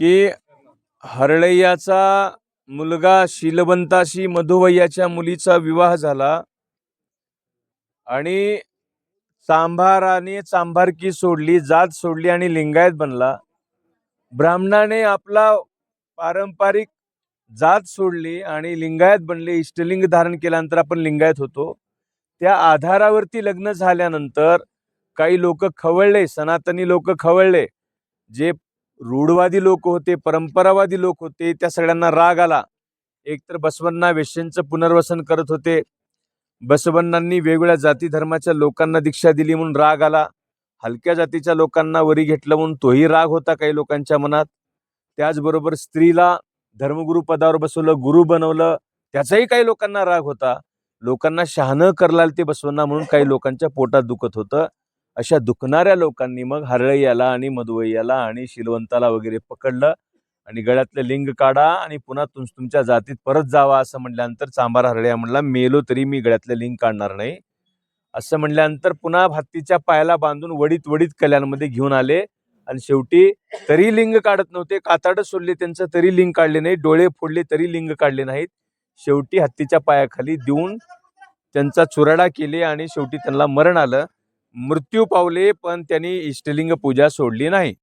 की हरळैयाचा मुलगा शीलवंताशी मधुवय्याच्या मुलीचा विवाह झाला आणि चांभाराने चांभारकी सोडली जात सोडली आणि लिंगायत बनला. ब्राह्मणाने आपला पारंपरिक जात सोडली आणि लिंगायत बनले. इष्टलिंग धारण केल्यानंतर आपण लिंगायत होतो. त्या आधारावरती लग्न झाल्यानंतर काही लोक खवळले सनातनी लोक खवळले जे रूढवादी लोक होते परंपरावादी लोक होते त्या सगळ्यांना राग आला. एकतर बसवण्णा वेश्यांचं पुनर्वसन करत होते. बसवण्णांनी वेगवेगळ्या जाती धर्माच्या लोकांना दीक्षा दिली म्हणून राग आला. हलक्या जातीच्या लोकांना वरी घेतलं म्हणून तोही राग होता काही लोकांच्या मनात. त्याचबरोबर स्त्रीला धर्मगुरू पदावर बसवलं गुरु बनवलं त्याचाही काही लोकांना राग होता. लोकांना शहाणं करलाल ते बसवण्णा म्हणून काही लोकांच्या पोटात दुखत होतं. अशा दुखणाऱ्या लोकांनी मग हरळई याला आणि मधुवई याला आणि शिलवंताला वगैरे पकडलं आणि गळ्यातलं लिंग काढा आणि पुन्हा तुम तुमच्या जातीत परत जावा असं म्हटल्यानंतर चांबार हरळ्या म्हणला मेलो तरी मी गळ्यातलं लिंग काढणार नाही. असं म्हटल्यानंतर पुन्हा हत्तीच्या पायाला बांधून वडीत वडीत कल्याणमध्ये घेऊन आले आणि शेवटी तरी लिंग काढत नव्हते काताडं सोडले त्यांचं तरी लिंग काढले नाही डोळे फोडले तरी लिंग काढले नाहीत. शेवटी हत्तीच्या पायाखाली देऊन त्यांचा चुराडा केले आणि शेवटी त्यांना मरण आलं. मृत्यू पावले पण त्यांनी इष्टलिंग पूजा सोडली नाही.